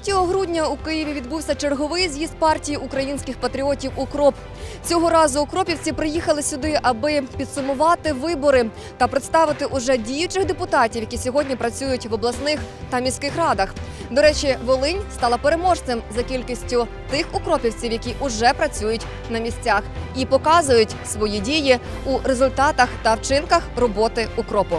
3 грудня у Києві відбувся черговий з'їзд партії українських патріотів УКРОП. Цього разу укропівці приїхали сюди, аби підсумувати вибори та представити уже діючих депутатів, які сьогодні працюють в обласних та міських радах. До речі, Волинь стала переможцем за кількістю тих укропівців, які уже працюють на місцях і показують свої дії у результатах та вчинках роботи укропу.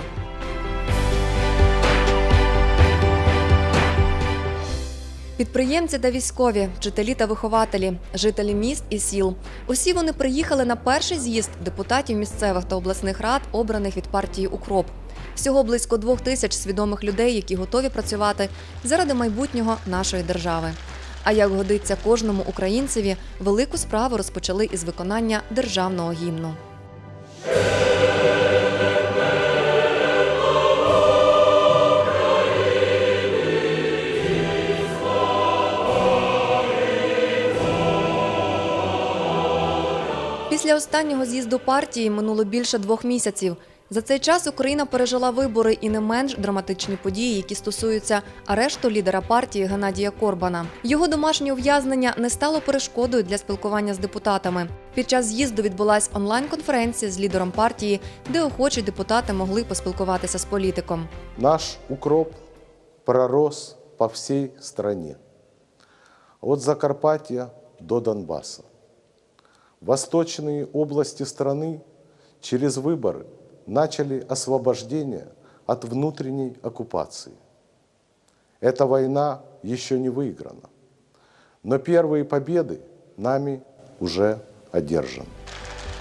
Підприємці та військові, вчителі та вихователі, жителі міст і сіл. Усі вони приїхали на перший з'їзд депутатів місцевих та обласних рад, обраних від партії Укроп. Всього близько двох тисяч свідомих людей, які готові працювати заради майбутнього нашої держави. А як годиться кожному українцеві, велику справу розпочали із виконання державного гімну. Після останнього з'їзду партії минуло більше двох місяців. За цей час Україна пережила вибори і не менш драматичні події, які стосуються арешту лідера партії Геннадія Корбана. Його домашнє ув'язнення не стало перешкодою для спілкування з депутатами. Під час з'їзду відбулась онлайн-конференція з лідером партії, де охочі депутати могли поспілкуватися з політиком. Наш укроп пророс по всей стране. От Закарпатья до Донбасса Восточные области страны через выборы начали освобождение от внутренней оккупации. Эта война еще не выиграна, но первые победы нами уже одержаны.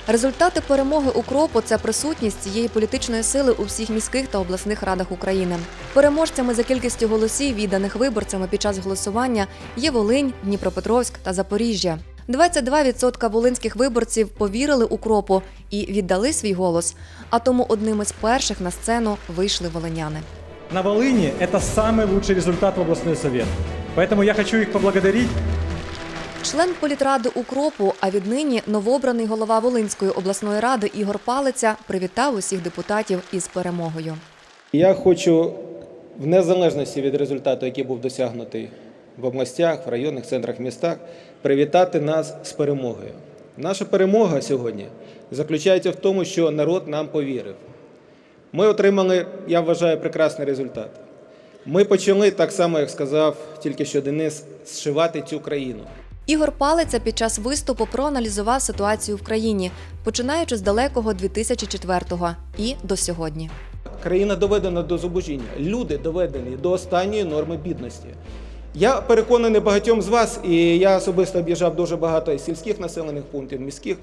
Результати перемоги укропу це присутність цієї політичної сили у всіх міських та обласних радах України. Переможцями за кількістю голосів, відданих виборцями під час голосування, є Волинь, Дніпропетровськ та Запоріжжя. 22% волинських виборців повірили укропу і віддали свій голос. А тому одним із перших на сцену вийшли волиняни. На Волыни это самый лучший результат в областной совет. Поэтому я хочу их поблагодарить. Член політради укропу, а віднині новообраний голова Волинської обласної ради Ігор Палиця привітав усіх депутатів із перемогою. Я хочу, в незалежності від результату, який був досягнутий в областях, в районних центрах, містах, привітати нас з перемогою. Наша перемога сьогодні заключається в тому, що народ нам повірив. Ми отримали, я вважаю, прекрасний результат. Ми почали, так само, як сказав тільки що Денис, зшивати цю країну. Ігор Палиця під час виступу проаналізував ситуацію в країні, починаючи з далекого 2004-го і до сьогодні. Країна доведена до зубожіння. Люди доведені до останньої норми бідності. Я переконаний багатьом з вас, і я особисто об'їжджав дуже багато сільських населених пунктів, міських.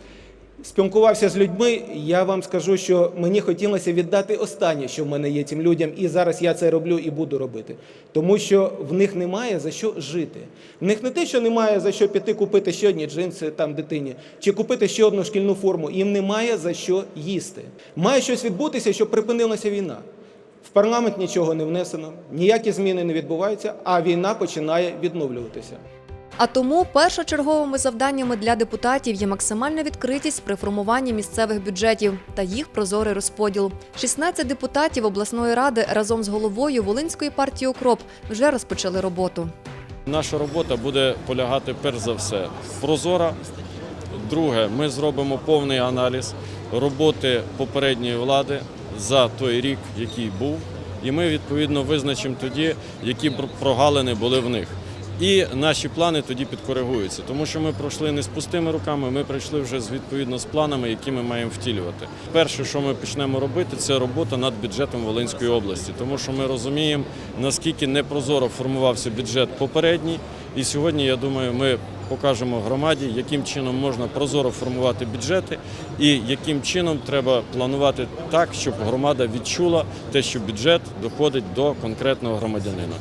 Спілкувався з людьми. Я вам скажу, що мені хотілося віддати останнє, що в мене є цим людям, і зараз я це роблю і буду робити. Тому що в них немає за що жити. В них не те, що немає за що піти купити ще одні джинси там дитині, чи купити ще одну шкільну форму. Їм немає за що їсти. Має щось відбутися, щоб припинилася війна. Парламент нічого не внесено, ніякі зміни не відбуваються, а війна починає відновлюватися. А тому першочерговими завданнями для депутатів є максимальна відкритість при формуванні місцевих бюджетів та їх прозорий розподіл. 16 депутатів обласної ради разом з головою Волинської партії «Укроп» вже розпочали роботу. Наша робота буде полягати перш за все прозора. Друге, ми зробимо повний аналіз роботи попередньої влади за той рік, який був, і ми відповідно визначимо тоді, які пр- прогалини були в них. І наші плани тоді підкоригуються, тому що ми пройшли не з пустими руками, ми прийшли вже з відповідно з планами, які ми маємо втілювати. Перше, що ми почнемо робити, це робота над бюджетом Волинської області, тому що ми розуміємо, наскільки непрозоро формувався бюджет попередній. І сьогодні, я думаю, ми покажемо громаді, яким чином можна прозоро формувати бюджети і яким чином треба планувати так, щоб громада відчула те, що бюджет доходить до конкретного громадянина.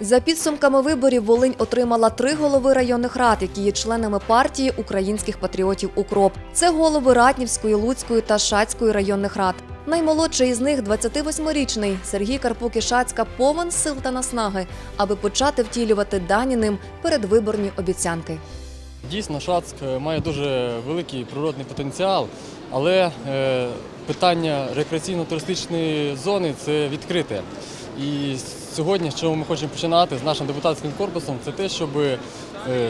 За підсумками виборів Волинь отримала три голови районних рад, які є членами партії українських патріотів УКРОП. Це голови Ратнівської, Луцької та Шацької районних рад. Наймолодший із них 28-річний Сергій Карпук-Ішацька повен сил та наснаги, аби почати втілювати дані ним передвиборні обіцянки. Дійсно, Шацк е, має дуже великий природний потенціал, але е, питання рекреаційно-туристичної зони це відкрите. І сьогодні, що ми хочемо починати з нашим депутатським корпусом, це те, щоб е,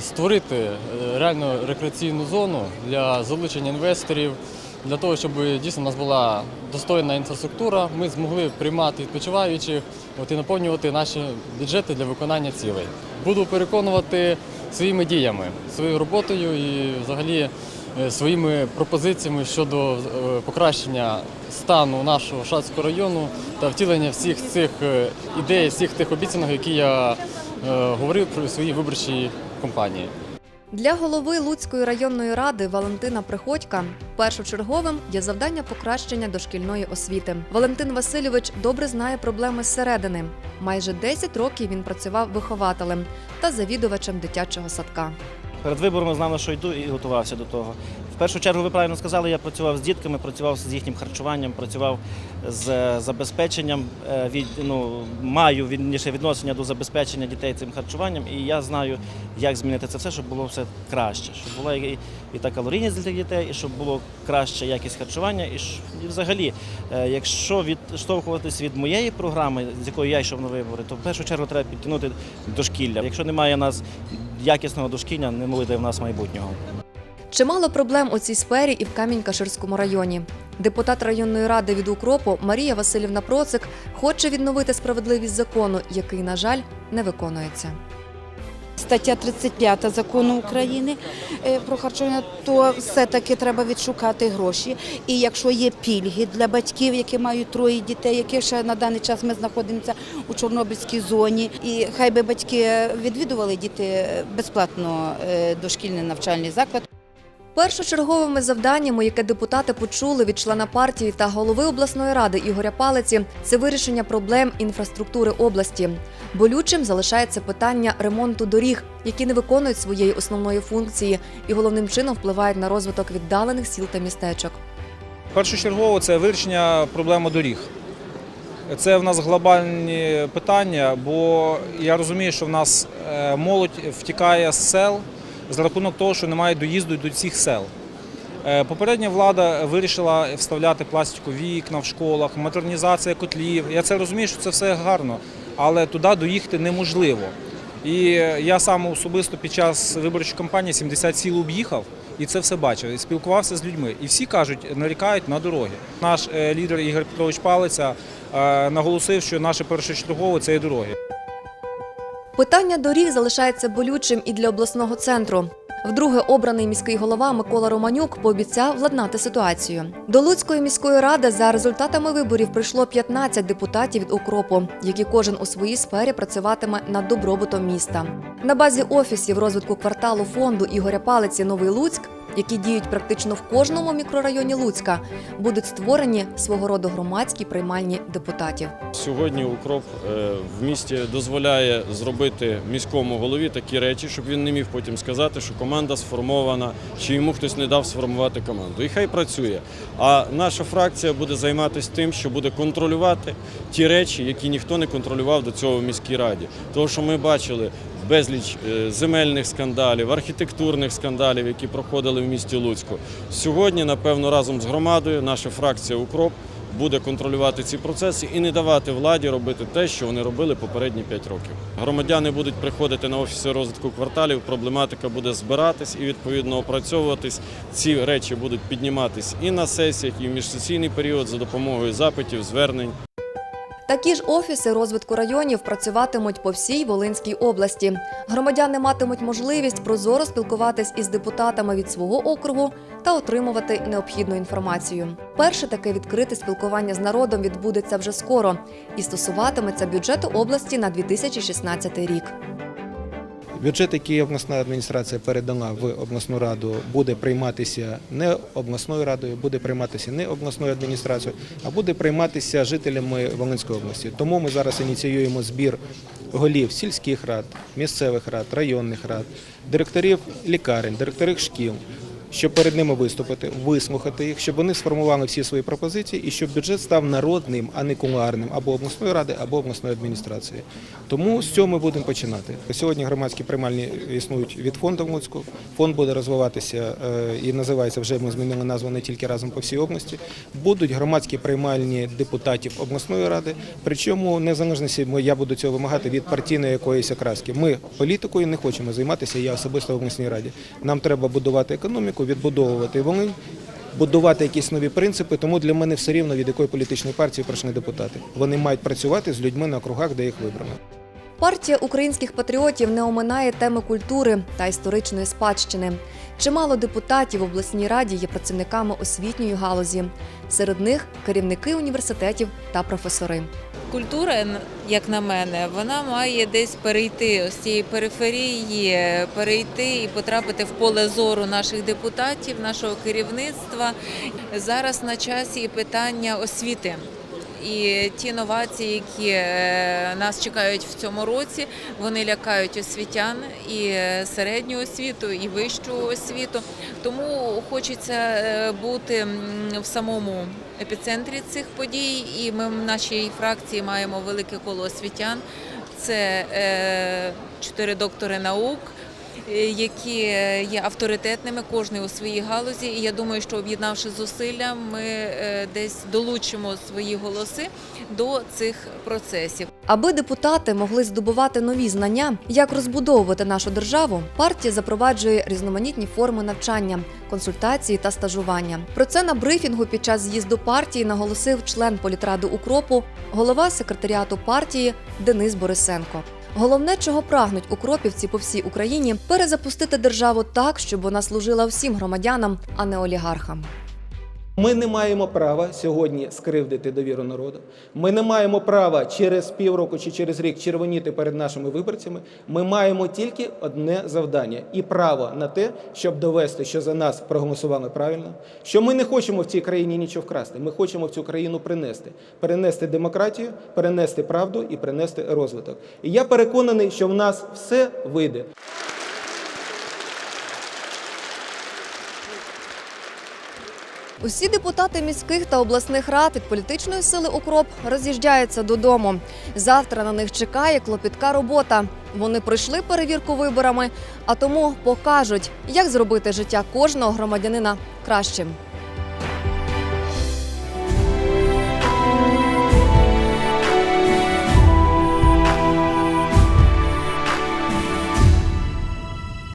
створити реально рекреаційну зону для залучення інвесторів, для того, щоб дійсно у нас була достойна інфраструктура, ми змогли приймати відпочиваючих от, і наповнювати наші бюджети для виконання цілей. Буду переконувати своїми діями, своєю роботою і взагалі е, своїми пропозиціями щодо е, покращення стану нашого Шацького району та втілення всіх цих е, ідей, всіх тих обіцянок, які я говорив про своїй виборчій кампанії. Для голови Луцької районної ради Валентина Приходька першочерговим є завдання покращення дошкільної освіти. Валентин Васильович добре знає проблеми зсередини. Майже 10 років він працював вихователем та завідувачем дитячого садка. Перед виборами знав, на що йду і готувався до того. Першу чергу, ви правильно сказали, я працював з дітками, працював з їхнім харчуванням, працював з е, забезпеченням, е, від, ну, маю відніше відношення до забезпечення дітей цим харчуванням, і я знаю, як змінити це все, щоб було все краще, щоб була і, і та калорійність для дітей, і щоб було краща якість харчування. І, і взагалі, е, якщо відштовхуватись від моєї програми, з якою я йшов на вибори, то в першу чергу треба підтягнути дошкілля. Якщо немає нас якісного дошкілля, не буде в нас майбутнього. Чимало проблем у цій сфері і в Камінь-Каширському районі. Депутат районної ради від укропу Марія Васильівна Процик хоче відновити справедливість закону, який, на жаль, не виконується. Стаття 35 закону України е, про харчування, то все-таки треба відшукати гроші. І якщо є пільги для батьків, які мають троє дітей, які ще на даний час ми знаходимося у Чорнобильській зоні, і хай би батьки відвідували діти безплатно е, дошкільний навчальний заклад. Першочерговими завданнями, яке депутати почули від члена партії та голови обласної ради Ігоря Палиці, це вирішення проблем інфраструктури області. Болючим залишається питання ремонту доріг, які не виконують своєї основної функції і головним чином впливають на розвиток віддалених сіл та містечок. Першочергово це вирішення проблеми доріг. Це в нас глобальні питання, бо я розумію, що в нас е, молодь втікає з сел за рахунок того, що немає доїзду до цих сел. Е, Попередня влада вирішила вставляти пластикові вікна в школах, модернізація котлів. Я це розумію, що це все гарно, але туди доїхати неможливо. І я сам особисто під час виборчої кампанії 70 сіл об'їхав і це все бачив. І спілкувався з людьми. І всі кажуть, нарікають на дороги. Наш е, лідер Ігор Петрович Палиця е, наголосив, що наше першочергове це є дороги. Питання доріг залишається болючим і для обласного центру. Вдруге обраний міський голова Микола Романюк пообіцяв владнати ситуацію. До Луцької міської ради за результатами виборів прийшло 15 депутатів від укропу, які кожен у своїй сфері працюватиме над добробутом міста. На базі офісів розвитку кварталу фонду Ігоря Палиці Новий Луцьк, які діють практично в кожному мікрорайоні Луцька, будуть створені свого роду громадські приймальні депутатів. Сьогодні укроп е, в місті дозволяє зробити міському голові такі речі, щоб він не міг потім сказати, що команда сформована, чи йому хтось не дав сформувати команду. І хай працює. А наша фракція буде займатися тим, що буде контролювати ті речі, які ніхто не контролював до цього в міській раді. Тому що ми бачили безліч е, земельних скандалів, архітектурних скандалів, які проходили в місті Луцьку. Сьогодні, напевно, разом з громадою наша фракція Укроп буде контролювати ці процеси і не давати владі робити те, що вони робили попередні 5 років. Громадяни будуть приходити на офіси розвитку кварталів, проблематика буде збиратись і відповідно опрацьовуватись. Ці речі будуть підніматись і на сесіях, і в міжсесійний період за допомогою запитів, звернень. Такі ж офіси розвитку районів працюватимуть по всій Волинській області. Громадяни матимуть можливість прозоро спілкуватись із депутатами від свого округу та отримувати необхідну інформацію. Перше таке відкрите спілкування з народом відбудеться вже скоро і стосуватиметься бюджету області на 2016 рік. Бюджет, який обласна адміністрація передала в обласну раду, буде прийматися не обласною радою, буде прийматися не обласною адміністрацією, а буде прийматися жителями Волинської області. Тому ми зараз ініціюємо збір голів сільських рад, місцевих рад, районних рад, директорів лікарень, директорів шкіл. Щоб перед ними виступити, вислухати їх, щоб вони сформували всі свої пропозиції і щоб бюджет став народним, а не кулуарним або обласної ради, або обласної адміністрації. Тому з цього ми будемо починати. Сьогодні громадські приймальні існують від фонду в Луцьку. Фонд буде розвиватися е, і називається вже ми змінили назву не тільки разом по всій області. Будуть громадські приймальні депутатів обласної ради. Причому незалежності я буду цього вимагати від партійної якоїсь окраски. Ми політикою не хочемо займатися. Я особисто в обласній раді. Нам треба будувати економіку, відбудовувати Волинь. Будувати якісь нові принципи, тому для мене все рівно від якої політичної партії прийшли депутати. Вони мають працювати з людьми на округах, де їх вибрано. Партія українських патріотів не оминає теми культури та історичної спадщини. Чимало депутатів в обласній раді є працівниками освітньої галузі. Серед них керівники університетів та професори. Культура, як на мене, вона має десь перейти з цієї периферії, перейти і потрапити в поле зору наших депутатів, нашого керівництва. Зараз на часі і питання освіти. І ті новації, які е, нас чекають в цьому році, вони лякають освітян і е, середню освіту, і вищу освіту. Тому хочеться е, бути в самому епіцентрі цих подій. І ми в нашій фракції маємо велике коло освітян. Це е, чотири доктори наук. Е, Які е, є авторитетними, кожний у своїй галузі, і я думаю, що об'єднавши зусилля, ми е, десь долучимо свої голоси до цих процесів. Аби депутати могли здобувати нові знання, як розбудовувати нашу державу, партія запроваджує різноманітні форми навчання, консультації та стажування. Про це на брифінгу під час з'їзду партії наголосив член політради Укропу, голова секретаріату партії Денис Борисенко. Головне, чого прагнуть укропівці по всій Україні, перезапустити державу так, щоб вона служила всім громадянам, а не олігархам. Ми не маємо права сьогодні скривдити довіру народу. Ми не маємо права через півроку чи через рік червоніти перед нашими виборцями. Ми маємо тільки одне завдання і право на те, щоб довести, що за нас проголосували правильно, що ми не хочемо в цій країні нічого вкрасти. Ми хочемо в цю країну принести, перенести демократію, перенести правду і принести розвиток. І я переконаний, що в нас все вийде. Усі депутати міських та обласних рад від політичної сили Укроп роз'їжджаються додому. Завтра на них чекає клопітка робота. Вони пройшли перевірку виборами, а тому покажуть, як зробити життя кожного громадянина кращим.